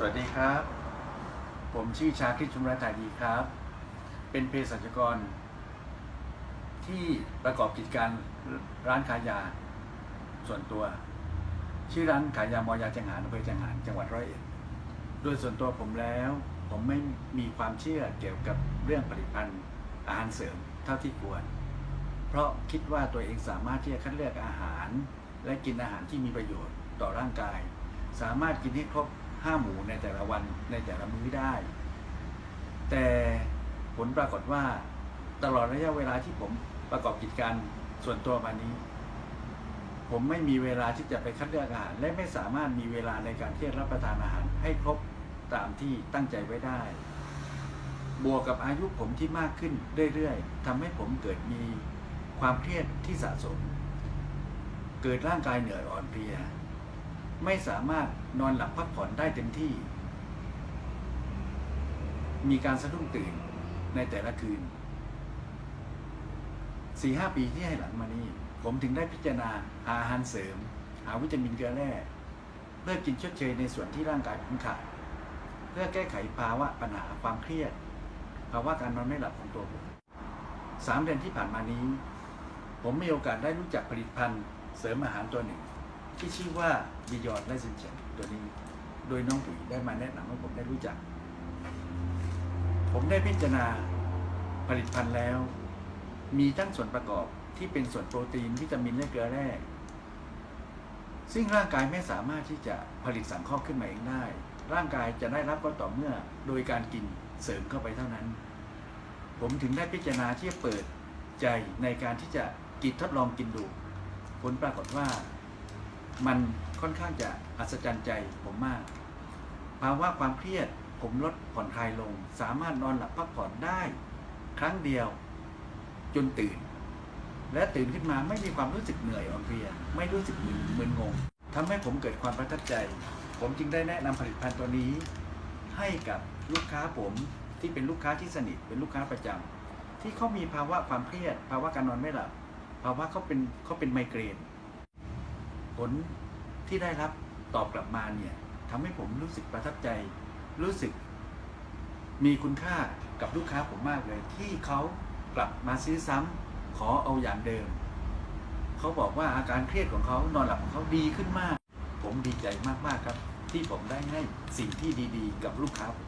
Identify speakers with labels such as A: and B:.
A: สวัสดีครับ ผมชื่อชาคริตชุมรัตน์ดีครับ เป็นเภสัชกร ที่ประกอบกิจการร้านขายยา ส่วนตัว ชื่อร้านขายยามอยาจังหารอำเภอจังหารจังหวัดร้อยเอ็ดโดยส่วนตัวผมแล้ว ผมไม่มีความเชื่อเกี่ยวกับเรื่องผลิตภัณฑ์อาหารเสริมเท่าที่ควร เพราะคิดว่าตัวเองสามารถที่จะคัดเลือกอาหาร และกินอาหารที่มีประโยชน์ต่อร่างกาย สามารถกินให้ครบ ห้าหมูในแต่ละวันในแต่ละมื้อได้ แต่ผลปรากฏว่าตลอดระยะเวลาที่ผมประกอบกิจการส่วนตัวมานี้ ผมไม่มีเวลาที่จะไปคัดเลือกอาหาร และไม่สามารถมีเวลาในการที่จะรับประทานอาหารให้ครบตามที่ตั้งใจไว้ได้ บวกกับอายุผมที่มากขึ้นเรื่อยๆทำให้ผมเกิดมีความเครียดที่สะสม เกิดร่างกายเหนื่อยอ่อนเพลีย ไม่สามารถนอนหลับพักผ่อนได้เต็มที่ มีการสะดุ้งตื่นในแต่ละคืนสี่ห้าปีที่ให้หลังมานี้ ผมถึงได้พิจารณาหาอาหารเสริม หาวิตามินเกลือแร่เพื่อกินชดเชยในส่วนที่ร่างกายผมขาดเพื่อแก้ไขภาวะปัญหาความเครียด ภาวะการนอนไม่หลับของตัวผมสามเดือนที่ผ่านมานี้ ผมมีโอกาสได้รู้จักผลิตภัณฑ์เสริมอาหารตัวหนึ่ง ที่ชื่อว่าบิยอนและสินเชนตัวนี้ โดยน้องปุ๋ยได้มาแนะนำให้ผมได้รู้จัก ผมได้พิจารณาผลิตภัณฑ์แล้ว มีทั้งส่วนประกอบที่เป็นส่วนโปรตีนวิตามินและเกลือแร่ซึ่งร่างกายไม่สามารถที่จะผลิตสังเคราะห์ขึ้นมาเองได้ ร่างกายจะได้รับก็ต่อเมื่อโดยการกินเสริมเข้าไปเท่านั้น ผมถึงได้พิจารณาที่จะเปิดใจในการที่จะกินทดลองกินดู ผลปรากฏว่า มันค่อนข้างจะอัศจรรย์ใจผมมากภาวะความเครียดผมลดผ่อนคลายลง สามารถนอนหลับพักผ่อนได้ ครั้งเดียวจนตื่น และตื่นขึ้นมาไม่มีความรู้สึกเหนื่อยอ่อนเพลียไม่รู้สึกมึนมึนงงทำให้ผมเกิดความประทับใจ ผมจึงได้แนะนำผลิตภัณฑ์ตัวนี้ ให้กับลูกค้าผมที่เป็นลูกค้าที่สนิทเป็นลูกค้าประจำที่เขามีภาวะความเครียด ภาวะการนอนไม่หลับภาวะเขาเป็นเขาเป็นไมเกรน ผลที่ได้รับตอบกลับมาเนี่ยทำให้ผมรู้สึกประทับใจ รู้สึก มีคุณค่ากับลูกค้าผมมากเลย ที่เขากลับมาซื้อซ้ำขอเอาอย่างเดิม เขาบอกว่าอาการเครียดของเขานอนหลับของเขาดีขึ้นมาก ผมดีใจมากๆครับ ที่ผมได้ให้สิ่งที่ดี ๆ กับลูกค้าผม